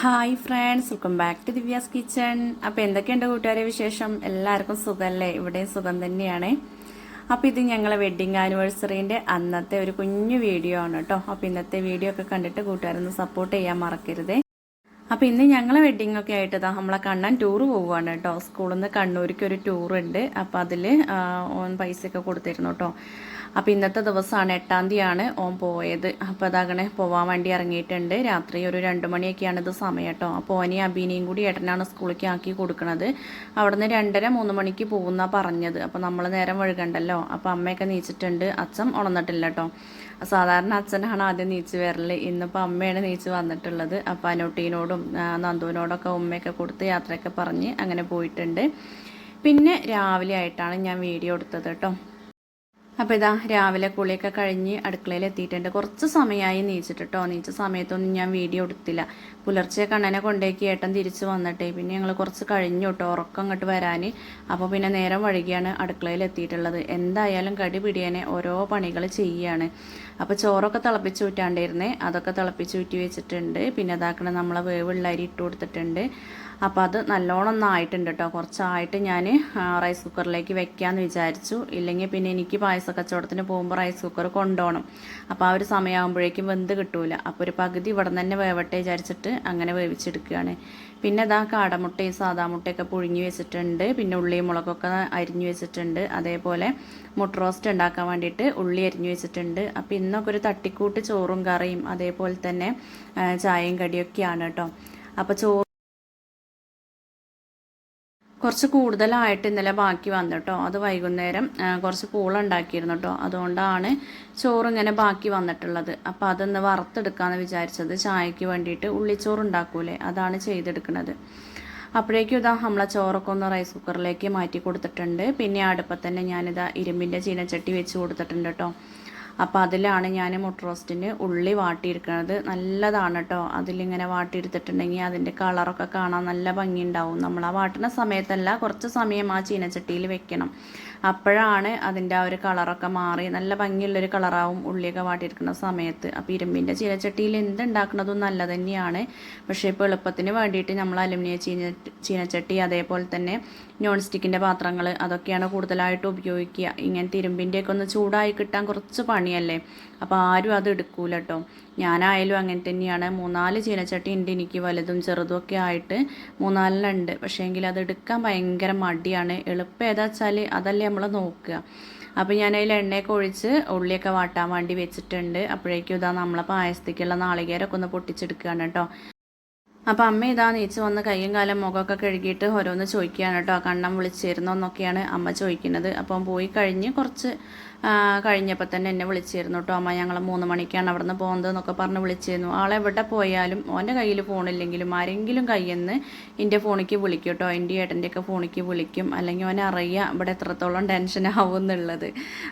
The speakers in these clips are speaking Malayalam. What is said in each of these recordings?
Hi friends welcome back to Divya's kitchen അപ്പോൾ എന്തൊക്കെയുണ്ട് കൂട്ടുകാരെ വിശേഷം? എല്ലാവർക്കും സുഖമല്ലേ ഇവിടെയും സുഖം തന്നെയാണ്. അപ്പോൾ ഇത് ഞങ്ങളെ വെഡ്ഡിങ് ആനിവേഴ്സറീന്റെ അന്നത്തെ ഒരു കുഞ്ഞു വീഡിയോ ആണ് കേട്ടോ. അപ്പോൾ ഇന്നത്തെ വീഡിയോ ഒക്കെ കണ്ടിട്ട് കൂട്ടുകാരൊന്ന് സപ്പോർട്ട് ചെയ്യാൻ മറക്കരുത്. അപ്പോൾ ഇന്ന് ഞങ്ങളെ വെഡ്ഡിംഗ് ഒക്കെ ആയിട്ട് ഇതാ നമ്മളെ കണ്ണൻ ടൂർ പോവുകയാണ് കേട്ടോ. സ്കൂളിൽ നിന്ന് കണ്ണൂർക്ക് ഒരു ടൂർ ഉണ്ട്. അപ്പോൾ അതിൽ പൈസ പൈസയൊക്കെ കൊടുത്തിരുന്നു കേട്ടോ. അപ്പോൾ ഇന്നത്തെ ദിവസമാണ് എട്ടാം തീയതിയാണ് ഓം പോയത്. അപ്പോൾ അതങ്ങനെ പോവാൻ വേണ്ടി ഇറങ്ങിയിട്ടുണ്ട്. രാത്രി ഒരു രണ്ട് മണിയൊക്കെയാണ് ഇത് സമയം കേട്ടോ. അപ്പോൾ ഓനെയും അബീനെയും കൂടി ഏട്ടനാണ് സ്കൂളിലേക്ക് ആക്കി കൊടുക്കുന്നത് അവിടുന്ന് രണ്ടര മൂന്ന് മണിക്ക് പോകുന്ന പറഞ്ഞത്. അപ്പോൾ നമ്മൾ നേരം വഴുകണ്ടല്ലോ അപ്പോൾ അമ്മയൊക്കെ നീച്ചിട്ടുണ്ട്. അച്ഛൻ ഉണർന്നിട്ടില്ല കേട്ടോ. സാധാരണ അച്ഛനാണ് ആദ്യം നീച്ച് വരൽ. ഇന്നിപ്പോൾ അമ്മയാണ് നീച്ച് വന്നിട്ടുള്ളത്. അപ്പോൾ അനോട്ടീനോടും നന്ദുവിനോടൊക്കെ ഉമ്മയൊക്കെ കൊടുത്ത് യാത്രയൊക്കെ പറഞ്ഞ് അങ്ങനെ പോയിട്ടുണ്ട്. പിന്നെ രാവിലെ ആയിട്ടാണ് ഞാൻ വീഡിയോ എടുത്തത് കേട്ടോ. അപ്പോൾ ഇതാ രാവിലെ കുളിയൊക്കെ കഴിഞ്ഞ് അടുക്കളയിൽ എത്തിയിട്ടുണ്ട്. കുറച്ച് സമയമായി നീച്ചിട്ട് നീച്ച സമയത്തൊന്നും ഞാൻ വീഡിയോ എടുത്തില്ല. പുലർച്ചെ കണ്ണനെ കൊണ്ടേക്ക് ഏട്ടൻ തിരിച്ച് വന്നിട്ടേ. പിന്നെ ഞങ്ങൾ കുറച്ച് കഴിഞ്ഞു കേട്ടോ. ഉറക്കം അങ്ങോട്ട് വരാൻ അപ്പോൾ പിന്നെ നേരം വഴുകിയാണ് അടുക്കളയിൽ എത്തിയിട്ടുള്ളത്. എന്തായാലും കടി പിടിയാനെ ഓരോ പണികൾ ചെയ്യുകയാണ് അപ്പോൾ ചോറൊക്കെ തിളപ്പിച്ച് ഊറ്റാണ്ടിരുന്നേ. അതൊക്കെ തിളപ്പിച്ച് ഊറ്റി വെച്ചിട്ടുണ്ട്. പിന്നെ അതാക്കണം നമ്മളെ വേവുള്ള അരി ഇട്ട് കൊടുത്തിട്ടുണ്ട്. അപ്പോൾ അത് നല്ലോണം ഒന്നായിട്ടുണ്ട് കേട്ടോ കുറച്ചായിട്ട് ഞാൻ റൈസ് കുക്കറിലേക്ക് വെക്കാമെന്ന് വിചാരിച്ചു. ഇല്ലെങ്കിൽ പിന്നെ എനിക്ക് പായസ കച്ചവടത്തിന് പോകുമ്പോൾ റൈസ് കുക്കർ കൊണ്ടുപോകണം അപ്പോൾ ആ ഒരു സമയമാകുമ്പോഴേക്കും വെന്ത് കിട്ടൂല. അപ്പോൾ ഒരു പകുതി ഇവിടെ തന്നെ വേവട്ടെ വിചാരിച്ചിട്ട് അങ്ങനെ വേവിച്ചെടുക്കുകയാണ് പിന്നെ ഇതാ കാടമുട്ടയും സാദാ മുട്ടയൊക്കെ പുഴുങ്ങി വെച്ചിട്ടുണ്ട്. പിന്നെ ഉള്ളിയും മുളകൊക്കെ അരിഞ്ഞു വെച്ചിട്ടുണ്ട്. അതേപോലെ മുട്ട റോസ്റ്റ് ഉണ്ടാക്കാൻ വേണ്ടിയിട്ട് ഉള്ളി അരിഞ്ഞു വെച്ചിട്ടുണ്ട്. അപ്പോൾ ഇന്നൊക്കെ ഒരു തട്ടിക്കൂട്ട് ചോറും കറിയും അതേപോലെ തന്നെ ചായയും കടിയൊക്കെയാണ് കേട്ടോ അപ്പോൾ ചോറ് കുറച്ച് കൂടുതലായിട്ട് ഇന്നലെ ബാക്കി വന്നു കേട്ടോ അത് വൈകുന്നേരം കുറച്ച് കൂളുണ്ടാക്കിയിരുന്നു കേട്ടോ അതുകൊണ്ടാണ് ചോറ് ഇങ്ങനെ ബാക്കി വന്നിട്ടുള്ളത്. അപ്പോൾ അതൊന്ന് വറുത്തെടുക്കാമെന്ന് വിചാരിച്ചത്. ചായക്ക് വേണ്ടിയിട്ട് ഉള്ളിച്ചോറ് ഉണ്ടാക്കൂലേ? അതാണ് ചെയ്തെടുക്കുന്നത് അപ്പോഴേക്കും ഇതാ നമ്മളെ ചോറൊക്കെ ഒന്ന് റൈസ് കുക്കറിലേക്ക് മാറ്റി കൊടുത്തിട്ടുണ്ട്. പിന്നെ അടുപ്പത്ത് തന്നെ ഞാനിതാ ഇരുമ്പിന്റെ ചീനച്ചട്ടി വെച്ച് കൊടുത്തിട്ടുണ്ട് കേട്ടോ അപ്പോൾ അതിലാണ് ഞാൻ മുട്ട റോസ്റ്റിന് ഉള്ളി വാട്ടിയെടുക്കുന്നത് നല്ലതാണ് കേട്ടോ അതിലിങ്ങനെ വാട്ടിയെടുത്തിട്ടുണ്ടെങ്കിൽ അതിന്റെ കളറൊക്കെ കാണാൻ നല്ല ഭംഗിയുണ്ടാവും. നമ്മൾ ആ വാട്ടുന്ന സമയത്തല്ല കുറച്ച് സമയം ആ ചീനച്ചട്ടിയിൽ വെക്കണം. അപ്പോഴാണ് അതിന്റെ ആ ഒരു കളറൊക്കെ മാറി നല്ല ഭംഗിയുള്ളൊരു കളറാവും ഉള്ളിയൊക്കെ വാട്ടിയെടുക്കുന്ന സമയത്ത്. അപ്പോൾ ഇരുമ്പിന്റെ ചീനച്ചട്ടിയിൽ എന്തുണ്ടാക്കുന്നതും നല്ല തന്നെയാണ്. പക്ഷേ ഇപ്പോൾ എളുപ്പത്തിന് വേണ്ടിയിട്ട് നമ്മൾ അലുമിനിയ ചീന ചീനച്ചട്ടി അതേപോലെ തന്നെ നോൺ സ്റ്റിക്കിന്റെ പാത്രങ്ങൾ അതൊക്കെയാണ് കൂടുതലായിട്ട് ഉപയോഗിക്കുക. ഇങ്ങനത്തെ ഇരുമ്പിന്റെയൊക്കെ ഒന്ന് ചൂടായി കിട്ടാൻ കുറച്ച് പണിയല്ലേ? അപ്പോൾ ആരും അത് എടുക്കൂല കേട്ടോ ഞാനായാലും അങ്ങനെ തന്നെയാണ്. മൂന്നാൽ ചീനച്ചട്ടി ഉണ്ട് എനിക്ക് വലുതും ചെറുതും ഒക്കെ ആയിട്ട് മൂന്നാലിനുണ്ട് പക്ഷേ എങ്കിൽ അത് എടുക്കാൻ ഭയങ്കര മടിയാണ്. എളുപ്പം ഏതാ വെച്ചാൽ അതല്ലേ നമ്മൾ നോക്കുക. അപ്പോൾ ഞാൻ അതിൽ എണ്ണയൊക്കെ ഒഴിച്ച് ഉള്ളിയൊക്കെ വാട്ടാൻ വേണ്ടി വെച്ചിട്ടുണ്ട്. അപ്പോഴേക്കും ഇതാ നമ്മളെ പായസത്തേക്കുള്ള നാളികേരമൊക്കെ ഒന്ന് പൊട്ടിച്ചെടുക്കുകയാണ് കേട്ടോ അപ്പോൾ അമ്മ ഇതാ നീച്ച് വന്ന് കയ്യും കാലം മുഖമൊക്കെ കഴുകിയിട്ട് ഓരോന്ന് ചോദിക്കുകയാണ് കേട്ടോ. കണ്ണം വിളിച്ചിരുന്നോ എന്നൊക്കെയാണ് അമ്മ ചോദിക്കുന്നത്. അപ്പം പോയി കഴിഞ്ഞ് കുറച്ച് കഴിഞ്ഞപ്പോൾ തന്നെ എന്നെ വിളിച്ചിരുന്നു. കേട്ടോ അമ്മ ഞങ്ങൾ മൂന്ന് മണിക്കാണ് അവിടെ നിന്ന് പോകുന്നത് എന്നൊക്കെ പറഞ്ഞ് വിളിച്ചിരുന്നു. ആളെവിടെ പോയാലും ഓന്റെ കയ്യിൽ ഫോണില്ലെങ്കിലും ആരെങ്കിലും കയ്യിൽ നിന്ന് എന്റെ ഫോണിക്ക് വിളിക്കും കേട്ടോ എന്റെ ഏട്ടന്റെയൊക്കെ ഫോണിക്ക് വിളിക്കും. അല്ലെങ്കിൽ ഓനെ അറിയാം ഇവിടെ എത്രത്തോളം ടെൻഷൻ ആവും എന്നുള്ളത്.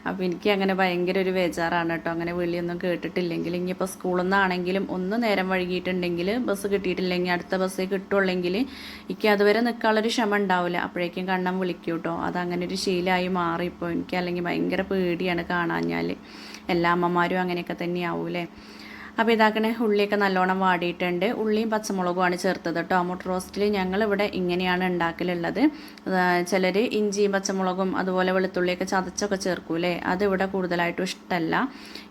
അപ്പോൾ എനിക്ക് അങ്ങനെ ഭയങ്കര ഒരു ബേജാറാണ് കേട്ടോ അങ്ങനെ വിളിയൊന്നും കേട്ടിട്ടില്ലെങ്കിൽ ഇനിയിപ്പോൾ സ്കൂളിൽ നിന്നാണെങ്കിലും ഒന്ന് നേരം വഴുകിയിട്ടുണ്ടെങ്കിൽ ബസ് കിട്ടിയിട്ടില്ലെങ്കിൽ അടുത്ത ബസ്സിൽ കിട്ടുള്ളെങ്കിൽ എനിക്ക് അതുവരെ നിൽക്കാനുള്ളൊരു ക്ഷമ ഉണ്ടാവില്ല. അപ്പോഴേക്കും കണ്ണം വിളിക്കും കേട്ടോ അതങ്ങനെ ഒരു ശീലമായി മാറിപ്പോൾ എനിക്ക് അല്ലെങ്കിൽ ഭയങ്കര പേടി പേടിയാണ് കാണാഞ്ഞാൽ എല്ലാ അമ്മമാരും അങ്ങനെയൊക്കെ തന്നെയാവൂലേ അപ്പോൾ ഇതാക്കണേ ഉള്ളിയൊക്കെ നല്ലോണം വാടിയിട്ടുണ്ട്. ഉള്ളിയും പച്ചമുളകുമാണ് ചേർത്തത് കേട്ടോ. മുട്ട റോസ്റ്റിൽ ഞങ്ങളിവിടെ ഇങ്ങനെയാണ് ഉണ്ടാക്കലുള്ളത്. ചിലർ ഇഞ്ചിയും പച്ചമുളകും അതുപോലെ വെളുത്തുള്ളിയൊക്കെ ചതച്ചൊക്കെ ചേർക്കൂലേ? അതിവിടെ കൂടുതലായിട്ടും ഇഷ്ടമല്ല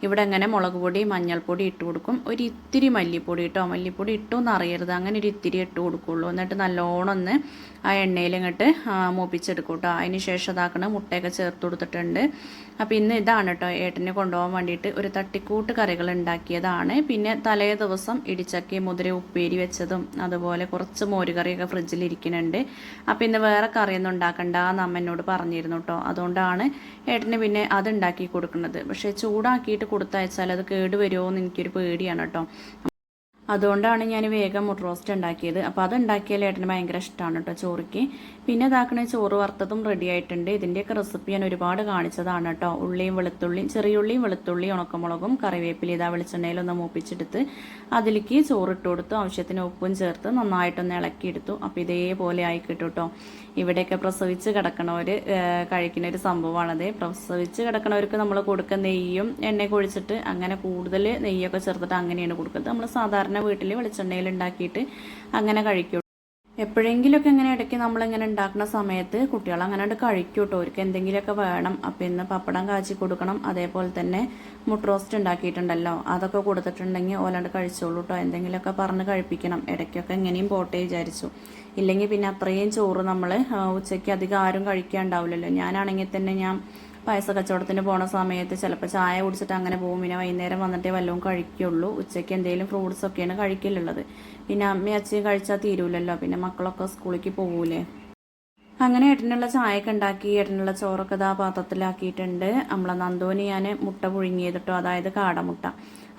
ഇവിടെ അങ്ങനെ മുളക് പൊടി മഞ്ഞൾപ്പൊടി ഇട്ട് കൊടുക്കും. ഒരു ഇത്തിരി മല്ലിപ്പൊടി ഇട്ടോ? മല്ലിപ്പൊടി ഇട്ടു എന്ന് അറിയരുത്. അങ്ങനെ ഒരു ഇത്തിരി ഇട്ട് കൊടുക്കുള്ളൂ. എന്നിട്ട് നല്ലോണം ഒന്ന് ആ എണ്ണയിൽ ഇങ്ങോട്ട് മൂപ്പിച്ചെടുക്കും കേട്ടോ. അതിന് ശേഷം ഇതാക്കണ മുട്ടയൊക്കെ ചേർത്ത് കൊടുത്തിട്ടുണ്ട്. അപ്പോൾ ഇന്ന് ഇതാണ് കേട്ടോ. ഏട്ടനെ കൊണ്ടുപോകാൻ വേണ്ടിയിട്ട് ഒരു തട്ടിക്കൂട്ട് കറികൾ ഉണ്ടാക്കിയതാണ്. പിന്നെ തലേ ദിവസം ഇടിച്ചക്കി മുതിര ഉപ്പേരി വെച്ചതും അതുപോലെ കുറച്ച് മോരുകറിയൊക്കെ ഫ്രിഡ്ജിൽ ഇരിക്കുന്നുണ്ട്. അപ്പോൾ ഇന്ന് വേറെ കറിയൊന്നും ഉണ്ടാക്കണ്ട എന്ന് അമ്മ എന്നോട് പറഞ്ഞിരുന്നു കേട്ടോ അതുകൊണ്ടാണ് ഏട്ടന് പിന്നെ അത് ഉണ്ടാക്കി കൊടുക്കുന്നത്. പക്ഷേ ചൂടാക്കിയിട്ട് കൊടുത്തയച്ചാൽ അത് കേടുവരുമോ എന്ന് എനിക്കൊരു പേടിയാണ് കേട്ടോ അതുകൊണ്ടാണ് ഞാൻ വേഗം മുട്ട റോസ്റ്റ് ഉണ്ടാക്കിയത്. അപ്പോൾ അത് ഉണ്ടാക്കിയാൽ ഏട്ടന് ഭയങ്കര ഇഷ്ടമാണ് കേട്ടോ ചോറിക്ക്. പിന്നെ ഇതാക്കണ ചോറ് വറുത്തതും റെഡി ആയിട്ടുണ്ട്. ഇതിന്റെയൊക്കെ റെസിപ്പി ഞാൻ ഒരുപാട് കാണിച്ചതാണ് കേട്ടോ ഉള്ളിയും വെളുത്തുള്ളിയും ചെറിയുള്ളിയും വെളുത്തുള്ളി ഉണക്കമുളകും കറിവേപ്പില ഇതാ വെളിച്ചെണ്ണയിലൊന്ന് മൂപ്പിച്ചെടുത്ത് അതിലേക്ക് ചോറിട്ട് കൊടുത്തു. ആവശ്യത്തിന് ഉപ്പും ചേർത്ത് നന്നായിട്ടൊന്ന് ഇളക്കിയെടുത്തു. അപ്പോൾ ഇതേപോലെ ആയി കിട്ടും ഇവിടെയൊക്കെ പ്രസവിച്ച് കിടക്കണവർ കഴിക്കുന്ന ഒരു സംഭവമാണത്. പ്രസവിച്ച് കിടക്കണവർക്ക് നമ്മൾ കൊടുക്കുന്ന നെയ്യും എണ്ണയൊക്കെ ഒഴിച്ചിട്ട് അങ്ങനെ കൂടുതൽ നെയ്യൊക്കെ ചേർത്തിട്ട് അങ്ങനെയാണ് കൊടുക്കുന്നത് നമ്മൾ സാധാരണ വീട്ടിൽ വെളിച്ചെണ്ണയിൽ ഉണ്ടാക്കിയിട്ട് അങ്ങനെ കഴിക്കും. എപ്പോഴെങ്കിലുമൊക്കെ ഇങ്ങനെ ഇടയ്ക്ക് നമ്മളിങ്ങനെ ഉണ്ടാക്കുന്ന സമയത്ത് കുട്ടികൾ അങ്ങനെ കഴിക്കും കേട്ടോ. അവർക്ക് എന്തെങ്കിലുമൊക്കെ വേണം. അപ്പം ഇന്ന് പപ്പടം കാച്ചി കൊടുക്കണം. അതേപോലെ തന്നെ മുട്ട റോസ്റ്റ് ഉണ്ടാക്കിയിട്ടുണ്ടല്ലോ. അതൊക്കെ കൊടുത്തിട്ടുണ്ടെങ്കിൽ ഓലാണ്ട് കഴിച്ചോളൂ കേട്ടോ. എന്തെങ്കിലുമൊക്കെ പറഞ്ഞ് കഴിപ്പിക്കണം. ഇടയ്ക്കൊക്കെ എങ്ങനെയും പോട്ടെ വിചാരിച്ചു. ഇല്ലെങ്കിൽ പിന്നെ അത്രയും ചോറ് നമ്മൾ ഉച്ചയ്ക്ക് അധികം ആരും കഴിക്കാണ്ടാവില്ലല്ലോ. ഞാനാണെങ്കിൽ തന്നെ ഞാൻ പായസ കച്ചവടത്തിന് പോണ സമയത്ത് ചിലപ്പോൾ ചായ കുടിച്ചിട്ട് അങ്ങനെ പോകും. പിന്നെ വൈകുന്നേരം വന്നിട്ടേ വല്ലതും കഴിക്കുള്ളൂ. ഉച്ചയ്ക്ക് എന്തെങ്കിലും ഫ്രൂട്ട്സ് ഒക്കെയാണ് കഴിക്കലുള്ളത്. പിന്നെ അമ്മയും അച്ഛയും കഴിച്ചാൽ തീരൂലല്ലോ. പിന്നെ മക്കളൊക്കെ സ്കൂളിലേക്ക് പോകൂലേ അങ്ങനെ ഏട്ടനുള്ള ചായയൊക്കെ ഉണ്ടാക്കി ഏട്ടനുള്ള ചോറൊക്കെ ഇതാ പാത്രത്തിലാക്കിയിട്ടുണ്ട്. നമ്മളെ നന്ദോന് ഞാൻ മുട്ട പുഴുങ്ങിയതിട്ടോ അതായത് കാടമുട്ട.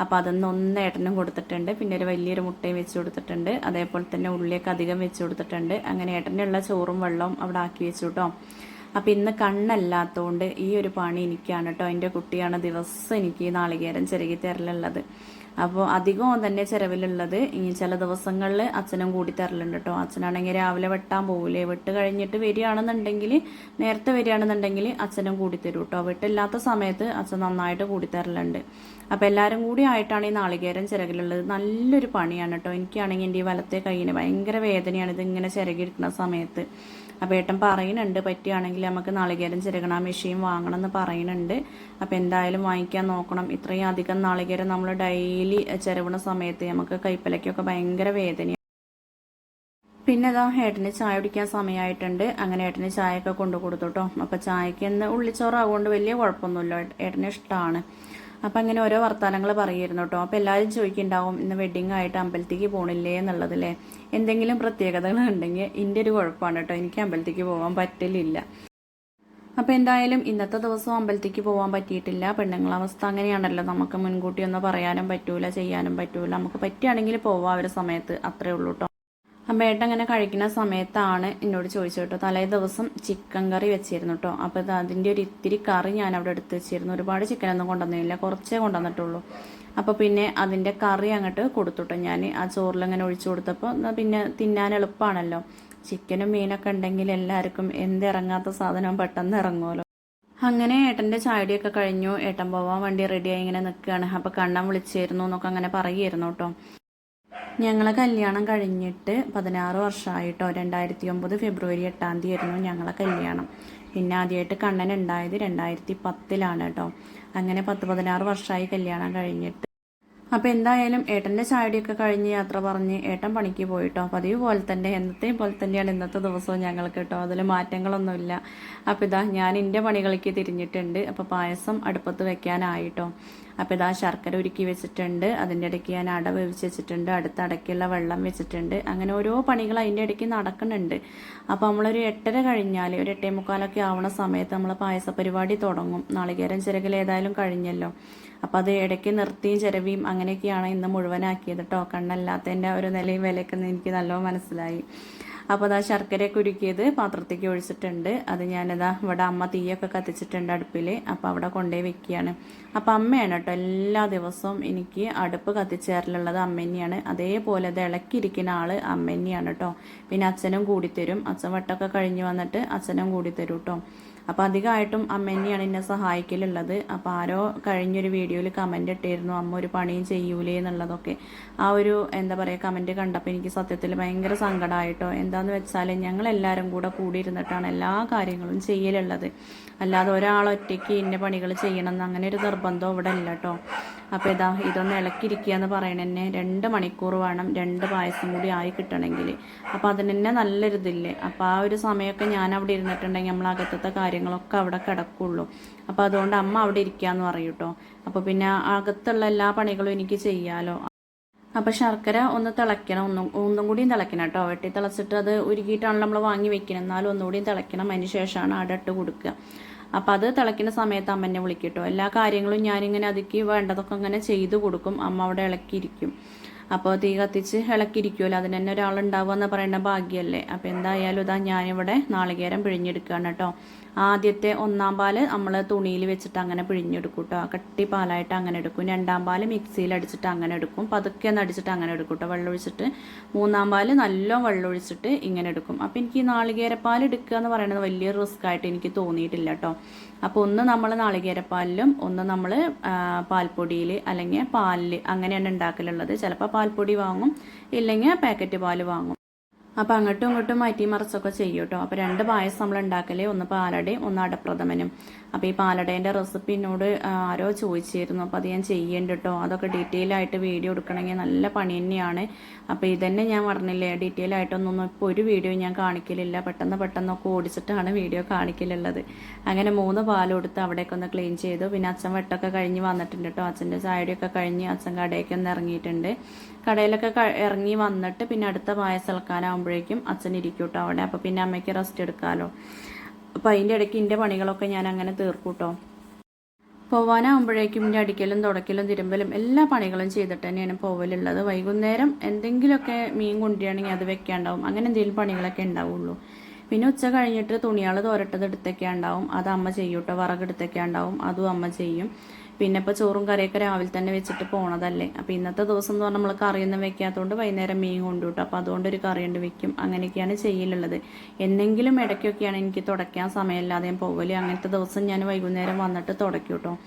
അപ്പോൾ അതൊന്ന് ഒന്ന് ഏട്ടനും കൊടുത്തിട്ടുണ്ട്. പിന്നെ ഒരു വലിയൊരു മുട്ടയും വെച്ച് കൊടുത്തിട്ടുണ്ട്. അതേപോലെ തന്നെ ഉള്ളിയൊക്കെ അധികം വെച്ച് കൊടുത്തിട്ടുണ്ട്. അങ്ങനെ ഏട്ടനുള്ള ചോറും വെള്ളവും അവിടെ ആക്കി വെച്ചു കേട്ടോ അപ്പം ഇന്ന് കണ്ണല്ലാത്തതുകൊണ്ട് ഈ ഒരു പണി എനിക്കാണ് കേട്ടോ എന്റെ കുട്ടിയാണ് ദിവസം എനിക്ക് ഈ നാളികേരം ചിരകി തരലുള്ളത്. അപ്പോൾ അധികവും തന്നെ ചിലവിലുള്ളത്. ഇനി ചില ദിവസങ്ങളിൽ അച്ഛനും കൂടി തരലുണ്ട് കേട്ടോ അച്ഛനാണെങ്കിൽ രാവിലെ വെട്ടാൻ പോകില്ലേ വെട്ട് കഴിഞ്ഞിട്ട് വരികയാണെന്നുണ്ടെങ്കിൽ നേരത്തെ വരികയാണെന്നുണ്ടെങ്കിൽ അച്ഛനും കൂടി തരും കേട്ടോ വെട്ടില്ലാത്ത സമയത്ത് അച്ഛൻ നന്നായിട്ട് കൂടി തരലുണ്ട്. അപ്പോൾ എല്ലാവരും കൂടി ആയിട്ടാണ് ഈ നാളികേരം ചിറകിലുള്ളത്. നല്ലൊരു പണിയാണ് കേട്ടോ. എനിക്കാണെങ്കിൽ എന്റെ ഈ വലത്തെ കൈയിന് ഭയങ്കര വേദനയാണ് ഇത് ഇങ്ങനെ ചിരകിയിരിക്കുന്ന സമയത്ത്. അപ്പോൾ ഏട്ടൻ പറയുന്നുണ്ട് പറ്റുകയാണെങ്കിൽ നമുക്ക് നാളികേരം ചിരകണ മെഷീൻ വാങ്ങണം എന്ന് പറയുന്നുണ്ട്. അപ്പോൾ എന്തായാലും വാങ്ങിക്കാൻ നോക്കണം. ഇത്രയും അധികം നാളികേരം നമ്മൾ ഡെയിലി ചിരവണ സമയത്ത് നമുക്ക് കൈപ്പലയ്ക്കൊക്കെ ഭയങ്കര വേദനയാണ്. പിന്നെ ഇതാ ഏട്ടന് ചായ കുടിക്കാൻ സമയമായിട്ടുണ്ട്. അങ്ങനെ ഏട്ടന് ചായയൊക്കെ കൊണ്ടു കൊടുത്തു കേട്ടോ. അപ്പോൾ ചായക്ക് ഇന്ന് ഉള്ളിച്ചോറാകൊണ്ട് വലിയ കുഴപ്പമൊന്നുമില്ല. ഏട്ടന് ഇഷ്ടമാണ് അപ്പം അങ്ങനെ ഓരോ വർത്തമാനങ്ങൾ പറയുമായിരുന്നു കേട്ടോ. അപ്പോൾ എല്ലാവരും ചോദിക്കുന്നുണ്ടാവും ഇന്ന് വെഡിങ് ആയിട്ട് അമ്പലത്തേക്ക് പോകണില്ലേ എന്നുള്ളതല്ലേ എന്തെങ്കിലും പ്രത്യേകതകൾ ഉണ്ടെങ്കിൽ എന്റെ ഒരു കുഴപ്പമാണ് കേട്ടോ. എനിക്ക് അമ്പലത്തേക്ക് പോകാൻ പറ്റലില്ല. അപ്പോൾ എന്തായാലും ഇന്നത്തെ ദിവസം അമ്പലത്തേക്ക് പോകാൻ പറ്റിയിട്ടില്ല. പെണ്ണുങ്ങളെ അവസ്ഥ അങ്ങനെയാണല്ലോ. നമുക്ക് മുൻകൂട്ടി ഒന്നും പറയാനും പറ്റൂല ചെയ്യാനും പറ്റൂല. നമുക്ക് പറ്റുകയാണെങ്കിൽ പോവാം ഒരു സമയത്ത്. അത്രേ ഉള്ളൂ കേട്ടോ. അമ്മേട്ട അങ്ങനെ കഴിക്കുന്ന സമയത്താണ് എന്നോട് ചോദിച്ചു കേട്ടോ. തലേ ദിവസം ചിക്കൻ കറി വെച്ചിരുന്നു കേട്ടോ. അപ്പോൾ ഇത് അതിന്റെ ഒരു ഇത്തിരി കറി ഞാൻ അവിടെ എടുത്ത് വെച്ചിരുന്നു. ഒരുപാട് ചിക്കനൊന്നും കൊണ്ടുവന്നില്ല. കുറച്ചേ കൊണ്ടുവന്നിട്ടുള്ളൂ. അപ്പോൾ പിന്നെ അതിന്റെ കറി അങ്ങോട്ട് കൊടുത്തുട്ടോ ഞാൻ ആ ചോറിലങ്ങനെ ഒഴിച്ചു കൊടുത്തപ്പോൾ പിന്നെ തിന്നാൻ എളുപ്പമാണല്ലോ ചിക്കനും മീനൊക്കെ ഉണ്ടെങ്കിൽ എല്ലാവർക്കും എന്തിറങ്ങാത്ത സാധനം പെട്ടെന്ന് ഇറങ്ങുമല്ലോ. അങ്ങനെ ഏട്ടന്റെ ചായടിയൊക്കെ കഴിഞ്ഞു. ഏട്ടൻ പോവാൻ വണ്ടി റെഡിയായി ഇങ്ങനെ നിൽക്കുകയാണ്. അപ്പോൾ കണ്ണൻ വിളിച്ചിരുന്നു എന്നൊക്കെ അങ്ങനെ പറയുമായിരുന്നു കേട്ടോ. ഞങ്ങളെ കല്യാണം കഴിഞ്ഞിട്ട് പതിനാറ് വർഷമായിട്ടോ രണ്ടായിരത്തി ഒമ്പത് ഫെബ്രുവരി എട്ടാം തീയതി ആയിരുന്നു ഞങ്ങളെ കല്യാണം. പിന്നെ ആദ്യമായിട്ട് കണ്ണൻ ഉണ്ടായത് രണ്ടായിരത്തി പത്തിലാണ് കേട്ടോ. അങ്ങനെ പത്ത് പതിനാറ് വർഷമായി കല്യാണം കഴിഞ്ഞിട്ട്. അപ്പോൾ എന്തായാലും ഏട്ടന്റെ ചായടിയൊക്കെ കഴിഞ്ഞ് യാത്ര പറഞ്ഞ് ഏട്ടൻ പണിക്ക് പോയിട്ടോ. പതിവ് പോലെ തന്നെ എന്നത്തെയും പോലെ തന്നെയാണ് ഇന്നത്തെ ദിവസവും ഞങ്ങൾക്ക് കേട്ടോ. അതിൽ മാറ്റങ്ങളൊന്നുമില്ല. അപ്പോൾ ഇതാ ഞാൻ എന്റെ പണികളിലേക്ക് തിരിഞ്ഞിട്ടുണ്ട്. അപ്പോൾ പായസം അടുപ്പത്ത് വെക്കാനായിട്ടോ. അപ്പോൾ ഇതാ ശർക്കര ഉരുക്കി വെച്ചിട്ടുണ്ട്. അതിന്റെ ഇടയ്ക്ക് ഞാൻ അട വേവിച്ച് വെച്ചിട്ടുണ്ട്. അടുത്ത അടയ്ക്കുള്ള വെള്ളം വെച്ചിട്ടുണ്ട്. അങ്ങനെ ഓരോ പണികൾ അതിന്റെ ഇടയ്ക്ക് നടക്കുന്നുണ്ട്. അപ്പോൾ നമ്മളൊരു എട്ടര കഴിഞ്ഞാൽ ഒരു എട്ടേ മുക്കാലൊക്കെ ആവണ സമയത്ത് നമ്മൾ പായസ പരിപാടി തുടങ്ങും. നാളികേരം ചിരകൽ ഏതായാലും കഴിഞ്ഞല്ലോ. അപ്പോൾ അത് ഇടയ്ക്ക് നിർത്തിയും ചിരവിയും അങ്ങനെയൊക്കെയാണ് ഇന്ന് മുഴുവനാക്കിയത് കേട്ടോ കണ്ണല്ലാത്തതിന്റെ ഒരു നിലയും വിലയൊക്കെ എനിക്ക് നല്ലോണം മനസ്സിലായി. അപ്പോൾ അതാ ശർക്കരയൊക്കെ ഉരുക്കിയത് പാത്രത്തേക്ക് ഒഴിച്ചിട്ടുണ്ട്. അത് ഞാനിതാ ഇവിടെ അമ്മ തീയൊക്കെ കത്തിച്ചിട്ടുണ്ട് അടുപ്പിൽ അപ്പോൾ അവിടെ കൊണ്ടുപോയി വെക്കുകയാണ്. അപ്പോൾ അമ്മയാണ് കേട്ടോ എല്ലാ ദിവസവും എനിക്ക് അടുപ്പ് കത്തിച്ചേരലുള്ളത് അമ്മ തന്നെയാണ്. അതേപോലെ അത് ഇളക്കിയിരിക്കുന്ന ആൾ അമ്മ തന്നെയാണ് കേട്ടോ. പിന്നെ അച്ഛനും കൂടി തരും. അച്ഛൻ വട്ടമൊക്കെ കഴിഞ്ഞ് വന്നിട്ട് അച്ഛനും കൂടി തരും കേട്ടോ. അപ്പോൾ അധികമായിട്ടും അമ്മ തന്നെയാണ് എന്നെ സഹായിക്കലുള്ളത്. അപ്പോൾ ആരോ കഴിഞ്ഞൊരു വീഡിയോയിൽ കമന്റ് ഇട്ടിരുന്നു. അമ്മ ഒരു പണിയും ചെയ്യൂലേ എന്നുള്ളതൊക്കെ. ആ ഒരു എന്താ പറയുക കമന്റ് കണ്ടപ്പോൾ എനിക്ക് സത്യത്തിൽ ഭയങ്കര സങ്കടമായിട്ടോ എന്താന്ന് വെച്ചാൽ ഞങ്ങളെല്ലാവരും കൂടെ കൂടിയിരുന്നിട്ടാണ് എല്ലാ കാര്യങ്ങളും ചെയ്യലുള്ളത്. അല്ലാതെ ഒരാൾ ഒറ്റയ്ക്ക് ഇന്ന പണികൾ ചെയ്യണം എന്ന് അങ്ങനെ ഒരു നിർബന്ധം ഇവിടെ ഇല്ല കേട്ടോ അപ്പോൾ ഇതാ ഇതൊന്ന് ഇളക്കിയിരിക്കുക എന്ന് പറയണന്നെ രണ്ട് മണിക്കൂർ വേണം രണ്ട് പായസം കൂടി ആയി കിട്ടണമെങ്കിൽ അപ്പോൾ അതിന് തന്നെ നല്ലൊരിതില്ലേ അപ്പോൾ ആ ഒരു സമയമൊക്കെ ഞാൻ അവിടെ ഇരുന്നിട്ടുണ്ടെങ്കിൽ നമ്മൾ അകത്തത്തെ കാര്യങ്ങളൊക്കെ അവിടെ കിടക്കുള്ളൂ. അപ്പോൾ അതുകൊണ്ട് അമ്മ അവിടെ ഇരിക്കുക എന്ന് പറയും കേട്ടോ അപ്പോൾ പിന്നെ അകത്തുള്ള എല്ലാ പണികളും എനിക്ക് ചെയ്യാമല്ലോ അപ്പോൾ ശർക്കര ഒന്ന് തിളയ്ക്കണം. ഒന്നും ഒന്നും കൂടിയും തിളയ്ക്കണം കേട്ടോ. വെട്ടി തിളച്ചിട്ട് അത് ഉരുക്കിയിട്ടാണ് നമ്മൾ വാങ്ങി വെക്കണം എന്നാലും ഒന്നുകൂടിയും തിളയ്ക്കണം. അതിന് ശേഷമാണ് അടട്ട് കൊടുക്കുക. അപ്പം അത് തിളയ്ക്കുന്ന സമയത്ത് അമ്മനെ വിളിക്കട്ടോ എല്ലാ കാര്യങ്ങളും ഞാനിങ്ങനെ അതിക്ക് വേണ്ടതൊക്കെ അങ്ങനെ ചെയ്തു കൊടുക്കും. അമ്മ അവിടെ ഇളക്കിയിരിക്കും. അപ്പോൾ തീ കത്തിച്ച് ഇളക്കിയിരിക്കുമല്ലോ അതിന് തന്നെ ഒരാളുണ്ടാവുക എന്ന് പറയുന്ന ഭാഗ്യമല്ലേ. അപ്പോൾ എന്തായാലും ഇതാ ഞാനിവിടെ നാളികേരം പിഴിഞ്ഞെടുക്കുകയാണ് കേട്ടോ. ആദ്യത്തെ ഒന്നാം പാൽ നമ്മൾ തുണിയിൽ വെച്ചിട്ട് അങ്ങനെ പിഴിഞ്ഞെടുക്കും കേട്ടോ. കട്ടി പാലായിട്ട് അങ്ങനെ എടുക്കും. രണ്ടാം പാൽ മിക്സിയിൽ അടിച്ചിട്ട് അങ്ങനെ എടുക്കും. പതുക്കെ ഒന്ന് അടിച്ചിട്ട് അങ്ങനെ എടുക്കും കേട്ടോ. വെള്ളമൊഴിച്ചിട്ട് മൂന്നാം പാൽ നല്ല വെള്ളമൊഴിച്ചിട്ട് ഇങ്ങനെ എടുക്കും. അപ്പോൾ എനിക്ക് ഈ നാളികേരപ്പാൽ എടുക്കുക എന്ന് പറയുന്നത് വലിയ റിസ്ക് ആയിട്ട് എനിക്ക് തോന്നിയിട്ടില്ല കേട്ടോ. അപ്പോൾ ഒന്ന് നമ്മൾ നാളികേരപ്പാലിലും ഒന്ന് നമ്മൾ പാൽപ്പൊടിയിൽ അല്ലെങ്കിൽ പാലിൽ അങ്ങനെയാണ് ഉണ്ടാക്കലുള്ളത്. ചിലപ്പോൾ പാൽപ്പൊടി വാങ്ങും ഇല്ലെങ്കിൽ പാക്കറ്റ് പാൽ വാങ്ങും. അപ്പോൾ അങ്ങോട്ടും ഇങ്ങോട്ടും മാറ്റി മറിച്ചൊക്കെ ചെയ്യും കേട്ടോ അപ്പോൾ രണ്ട് പായസം നമ്മൾ ഉണ്ടാക്കലേ ഒന്ന് പാലടയും ഒന്ന് അടപ്രഥമനും. അപ്പോൾ ഈ പാലടേന്റെ റെസിപ്പി എന്നോട് ആരോ ചോദിച്ചിരുന്നു. അപ്പോൾ അത് ഞാൻ ചെയ്യേണ്ട കേട്ടോ അതൊക്കെ ഡീറ്റെയിൽ ആയിട്ട് വീഡിയോ എടുക്കണമെങ്കിൽ നല്ല പണി തന്നെയാണ്. അപ്പോൾ ഇതന്നെ ഞാൻ പറഞ്ഞില്ലേ ഡീറ്റെയിൽ ആയിട്ടൊന്നും ഇപ്പോൾ ഒരു വീഡിയോ ഞാൻ കാണിക്കലില്ല. പെട്ടെന്ന് പെട്ടെന്നൊക്കെ ഓടിച്ചിട്ടാണ് വീഡിയോ കാണിക്കലുള്ളത്. അങ്ങനെ മൂന്ന് പാലെടുത്ത് അവിടേക്ക് ഒന്ന് ക്ലീൻ ചെയ്തു. പിന്നെ അച്ഛൻ വെട്ടൊക്കെ കഴിഞ്ഞ് വന്നിട്ടുണ്ട് കേട്ടോ അച്ഛന്റെ ചായടിയൊക്കെ കഴിഞ്ഞ് അച്ഛൻ കടയൊക്കെ ഒന്ന് ഇറങ്ങിയിട്ടുണ്ട്. കടയിലൊക്കെ ഇറങ്ങി വന്നിട്ട് പിന്നെ അടുത്ത പായസം ഇളക്കാനാവുമ്പോഴേക്കും അച്ഛൻ ഇരിക്കും കേട്ടോ അവിടെ. അപ്പോൾ പിന്നെ അമ്മയ്ക്ക് റെസ്റ്റ് എടുക്കാമല്ലോ അപ്പോൾ അതിന്റെ ഇടയ്ക്ക് എന്റെ പണികളൊക്കെ ഞാൻ അങ്ങനെ തീർക്കൂട്ടോ പോവാനാകുമ്പോഴേക്കും എന്റെ അടിക്കലും തുടക്കലും തിരുമ്പലും എല്ലാ പണികളും ചെയ്തിട്ട് തന്നെയാണ് പോവലുള്ളത്. വൈകുന്നേരം എന്തെങ്കിലുമൊക്കെ മീൻ കൊണ്ടുവരികയാണെങ്കിൽ അത് വെക്കാണ്ടാവും. അങ്ങനെ എന്തെങ്കിലും പണികളൊക്കെ ഉണ്ടാവുള്ളൂ. പിന്നെ ഉച്ച കഴിഞ്ഞിട്ട് തുണിയാൾ തോരട്ടത് എടുത്തൊക്കെ ഉണ്ടാവും. അത് അമ്മ ചെയ്യൂട്ടോ വിറകെടുത്തൊക്കെ ഉണ്ടാവും. അതും അമ്മ ചെയ്യും. പിന്നെ ഇപ്പോൾ ചോറും കറിയൊക്കെ രാവിലെ തന്നെ വെച്ചിട്ട് പോണതല്ലേ? അപ്പോൾ ഇന്നത്തെ ദിവസം എന്ന് പറഞ്ഞാൽ നമ്മൾ കറിയൊന്നും വെക്കാത്തതുകൊണ്ട് വൈകുന്നേരം മീൻ കൊണ്ടുവിട്ടു. അപ്പോൾ അതുകൊണ്ട് ഒരു കറി കൊണ്ട് വെക്കും. അങ്ങനെയൊക്കെയാണ് ചെയ്യലുള്ളത്. എന്നെങ്കിലും ഇടയ്ക്കൊക്കെയാണ് എനിക്ക് തുടയ്ക്കാൻ സമയമില്ലാതെ ഞാൻ പോകൽ അങ്ങനത്തെ ദിവസം ഞാൻ വൈകുന്നേരം വന്നിട്ട് തുടയ്ക്കും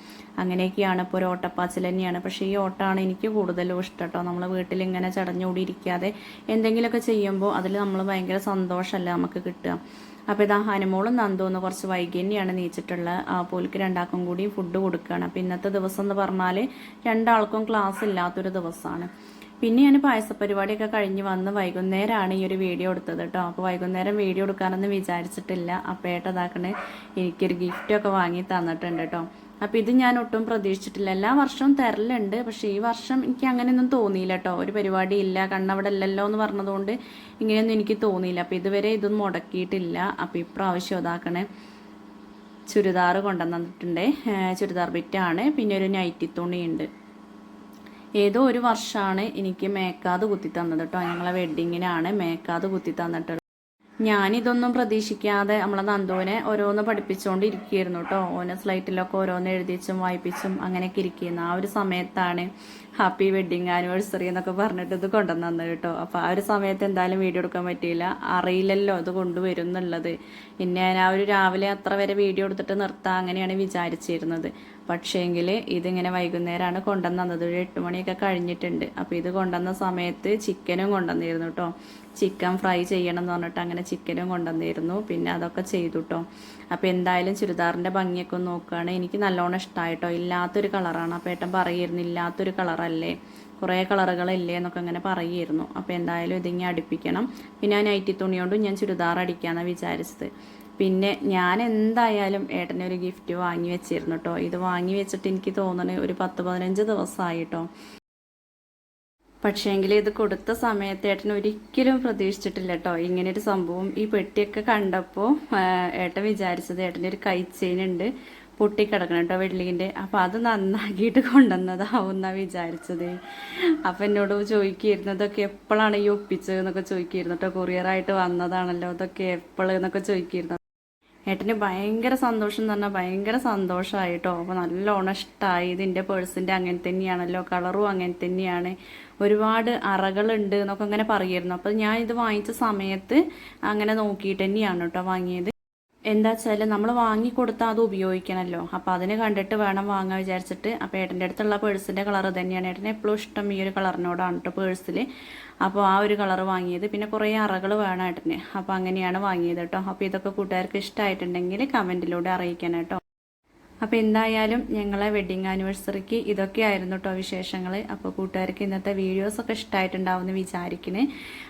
അങ്ങനെയൊക്കെയാണ് ഇപ്പോൾ ഒരു ഓട്ടപ്പാച്ചിൽ തന്നെയാണ്. പക്ഷേ ഈ ഓട്ടമാണ് എനിക്ക് കൂടുതലും ഇഷ്ടം കേട്ടോ. നമ്മൾ വീട്ടിൽ ഇങ്ങനെ ചടഞ്ഞുകൂടി ഇരിക്കാതെ എന്തെങ്കിലുമൊക്കെ ചെയ്യുമ്പോൾ അതിൽ നമ്മൾ ഭയങ്കര സന്തോഷമല്ലേ നമുക്ക് കിട്ടുക. അപ്പോൾ ഇതാ ഹനുമോളും നന്ദുവെന്ന് കുറച്ച് വൈകി തന്നെയാണ് നീച്ചിട്ടുള്ളത് ആ പോലിക്ക് രണ്ടാൾക്കും കൂടി ഫുഡ് കൊടുക്കുകയാണ്. അപ്പോൾ ഇന്നത്തെ ദിവസം എന്ന് പറഞ്ഞാൽ രണ്ടാൾക്കും ക്ലാസ് ഇല്ലാത്തൊരു ദിവസമാണ്. പിന്നെ ഞാൻ പായസ പരിപാടിയൊക്കെ കഴിഞ്ഞ് വന്ന് വൈകുന്നേരമാണ് ഈ ഒരു വീഡിയോ എടുത്തത് കേട്ടോ. അപ്പോൾ വൈകുന്നേരം വീഡിയോ എടുക്കാനൊന്നും വിചാരിച്ചിട്ടില്ല. അപ്പോൾ ഏട്ടതാക്കണേ എനിക്കൊരു ഗിഫ്റ്റൊക്കെ വാങ്ങി തന്നിട്ടുണ്ട് കേട്ടോ. അപ്പോൾ ഇത് ഞാൻ ഒട്ടും പ്രതീക്ഷിച്ചിട്ടില്ല. എല്ലാ വർഷവും തരലുണ്ട്. പക്ഷേ ഈ വർഷം എനിക്ക് അങ്ങനെയൊന്നും തോന്നിയില്ല കേട്ടോ ഒരു പരിപാടി ഇല്ല. കണ്ണവിടെ ഇല്ലല്ലോ എന്ന് പറഞ്ഞതുകൊണ്ട് ഇങ്ങനെയൊന്നും എനിക്ക് തോന്നിയില്ല. അപ്പോൾ ഇതുവരെ ഇതൊന്നും മുടക്കിയിട്ടില്ല. അപ്പോൾ ഇപ്രാവശ്യം ഇതാക്കണേ ചുരിദാർ കൊണ്ടുവന്നിട്ടുണ്ട്. ചുരിദാർ ബിറ്റാണ്. പിന്നെ ഒരു നൈറ്റി തുണിയുണ്ട്. ഏതോ ഒരു വർഷമാണ് എനിക്ക് മേക്കാത് കുത്തി തന്നത് കേട്ടോ ഞങ്ങളെ വെഡ്ഡിങ്ങിനാണ് മേക്കാത് കുത്തി തന്നിട്ടുള്ളത്. ഞാനിതൊന്നും പ്രതീക്ഷിക്കാതെ നമ്മളെ നന്ദുവിനെ ഓരോന്ന് പഠിപ്പിച്ചുകൊണ്ടിരിക്കുകയായിരുന്നു കേട്ടോ. ഓനെ സ്ലൈറ്റിലൊക്കെ ഓരോന്ന് എഴുതിച്ചും വായിപ്പിച്ചും അങ്ങനെയൊക്കെ ഇരിക്കുന്നു ആ ഒരു സമയത്താണ് ഹാപ്പി വെഡിങ് ആനിവേഴ്സറി എന്നൊക്കെ പറഞ്ഞിട്ട് ഇത് കൊണ്ടുവന്നത് കേട്ടോ. അപ്പോൾ ആ ഒരു സമയത്ത് എന്തായാലും വീഡിയോ എടുക്കാൻ പറ്റിയില്ല. അറിയില്ലല്ലോ ഇത് കൊണ്ടുവരും എന്നുള്ളത്. പിന്നെ ഞാൻ ആ ഒരു രാവിലെ അത്ര വരെ വീഡിയോ എടുത്തിട്ട് നിർത്താം അങ്ങനെയാണ് വിചാരിച്ചിരുന്നത്. പക്ഷേങ്കിൽ ഇതിങ്ങനെ വൈകുന്നേരമാണ് കൊണ്ടുവന്നത് ഒരു എട്ട് മണിയൊക്കെ കഴിഞ്ഞിട്ടുണ്ട്. അപ്പോൾ ഇത് കൊണ്ടുവന്ന സമയത്ത് ചിക്കനും കൊണ്ടുവന്നിരുന്നു കേട്ടോ ചിക്കൻ ഫ്രൈ ചെയ്യണം എന്ന് പറഞ്ഞിട്ട് അങ്ങനെ ചിക്കനും കൊണ്ടുവന്നിരുന്നു. പിന്നെ അതൊക്കെ ചെയ്തു കേട്ടോ അപ്പോൾ എന്തായാലും ചുരിദാറിന്റെ ഭംഗിയൊക്കെ ഒന്ന് നോക്കുകയാണ് എനിക്ക് നല്ലോണം ഇഷ്ടമായിട്ടോ ഇല്ലാത്തൊരു കളറാണ്. അപ്പോൾ ഏട്ടൻ പറയുമായിരുന്നു ഇല്ലാത്തൊരു കളറല്ലേ? കുറേ കളറുകളില്ലേ? എന്നൊക്കെ അങ്ങനെ പറയുമായിരുന്നു. അപ്പോൾ എന്തായാലും ഇതിങ്ങനെ അടുപ്പിക്കണം. പിന്നെ ഞാൻ നൈറ്റി തുണിയോണ്ടും ഞാൻ ചുരിദാർ അടിക്കാമെന്നാണ് വിചാരിച്ചത്. പിന്നെ ഞാൻ എന്തായാലും ഏട്ടനെ ഒരു ഗിഫ്റ്റ് വാങ്ങി വെച്ചിരുന്നു കേട്ടോ ഇത് വാങ്ങി വെച്ചിട്ട് എനിക്ക് തോന്നണ ഒരു പത്ത് പതിനഞ്ച് ദിവസമായി കേട്ടോ പക്ഷേങ്കിൽ ഇത് കൊടുത്ത സമയത്ത് ഏട്ടൻ ഒരിക്കലും പ്രതീക്ഷിച്ചിട്ടില്ല കേട്ടോ ഒരു സംഭവം ഈ പെട്ടിയൊക്കെ കണ്ടപ്പോൾ ഏട്ടൻ വിചാരിച്ചത് ഏട്ടന്റെ ഒരു കൈച്ചെയിനുണ്ട് പൊട്ടിക്കിടക്കണം കേട്ടോ വെള്ളീന്റെ അപ്പോൾ അത് നന്നാക്കിയിട്ട് കൊണ്ടുവന്നതാവും എന്നാണ് വിചാരിച്ചത്. അപ്പം എന്നോട് ചോദിക്കിയിരുന്നതൊക്കെ എപ്പോഴാണ് ഈ ഒപ്പിച്ചത് എന്നൊക്കെ ചോദിക്കുമായിരുന്നു കേട്ടോ കൊറിയറായിട്ട് വന്നതാണല്ലോ അതൊക്കെ എപ്പോൾ എന്നൊക്കെ ഏട്ടന് ഭയങ്കര സന്തോഷം എന്ന് പറഞ്ഞാൽ ഭയങ്കര സന്തോഷമായിട്ടോ കേട്ടോ അപ്പോൾ നല്ലോണം ഇഷ്ടമായി ഇതിന്റെ പേഴ്സിന്റെ അങ്ങനെ തന്നെയാണല്ലോ. കളറും അങ്ങനെ തന്നെയാണ്. ഒരുപാട് അറകളുണ്ട് എന്നൊക്കെ അങ്ങനെ പറയുമായിരുന്നു. അപ്പോൾ ഞാൻ ഇത് വാങ്ങിച്ച സമയത്ത് അങ്ങനെ നോക്കിയിട്ട് തന്നെയാണ് കേട്ടോ വാങ്ങിയത്. എന്താ വെച്ചാൽ നമ്മൾ വാങ്ങി കൊടുത്താൽ അത് ഉപയോഗിക്കണമല്ലോ അപ്പോൾ അതിനെ കണ്ടിട്ട് വേണം വാങ്ങാൻ വിചാരിച്ചിട്ട്. അപ്പോൾ ഏട്ടന്റെ അടുത്തുള്ള പേഴ്സിന്റെ കളർ തന്നെയാണ്. ഏട്ടന് എപ്പോഴും ഇഷ്ടം ഈ ഒരു കളറിനോടാണ് കേട്ടോ പേഴ്സിൽ അപ്പോൾ ആ ഒരു കളർ വാങ്ങിയത്. പിന്നെ കുറേ അറകൾ വേണം ഏട്ടന്. അപ്പോൾ അങ്ങനെയാണ് വാങ്ങിയത് കേട്ടോ അപ്പോൾ ഇതൊക്കെ കൂട്ടുകാർക്ക് ഇഷ്ടമായിട്ടുണ്ടെങ്കിൽ കമന്റിലൂടെ അറിയിക്കണം കേട്ടോ അപ്പോൾ എന്തായാലും ഞങ്ങളെ വെഡിങ് ആനിവേഴ്സറിക്ക് ഇതൊക്കെയായിരുന്നു കേട്ടോ വിശേഷങ്ങൾ അപ്പോൾ കൂട്ടുകാർക്ക് ഇന്നത്തെ വീഡിയോസ് വീഡിയോസൊക്കെ ഇഷ്ടമായിട്ടുണ്ടാവുമെന്ന് വിചാരിക്കണേ.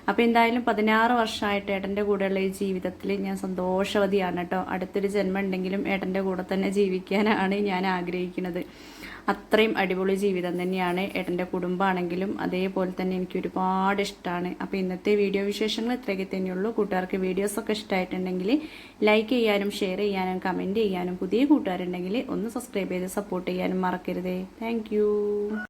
അപ്പോൾ എന്തായാലും പതിനാറ് വർഷമായിട്ട് ഏട്ടന്റെ കൂടെയുള്ള ഈ ജീവിതത്തിൽ ഞാൻ സന്തോഷവതിയാണ് കേട്ടോ അടുത്തൊരു ജന്മം ഉണ്ടെങ്കിലും ഏട്ടന്റെ കൂടെ തന്നെ ജീവിക്കാനാണ് ഞാൻ ആഗ്രഹിക്കുന്നത്. അത്രയും അടിപൊളി ജീവിതം തന്നെയാണ് ഏട്ടന്റെ കുടുംബമാണെങ്കിലും അതേപോലെ തന്നെ എനിക്ക് ഒരുപാട് ഇഷ്ടമാണ് അപ്പോൾ ഇന്നത്തെ വീഡിയോ വിശേഷങ്ങൾ ഇത്രയൊക്കെ തന്നെയുള്ളൂ കൂട്ടുകാർക്ക് വീഡിയോസൊക്കെ ഇഷ്ടമായിട്ടുണ്ടെങ്കിൽ ലൈക്ക് ചെയ്യാനും ഷെയർ ചെയ്യാനും കമന്റ് ചെയ്യാനും പുതിയ കൂട്ടുകാരുണ്ടെങ്കിൽ ഒന്ന് സബ്സ്ക്രൈബ് ചെയ്ത് സപ്പോർട്ട് ചെയ്യാനും മറക്കരുതേ. താങ്ക്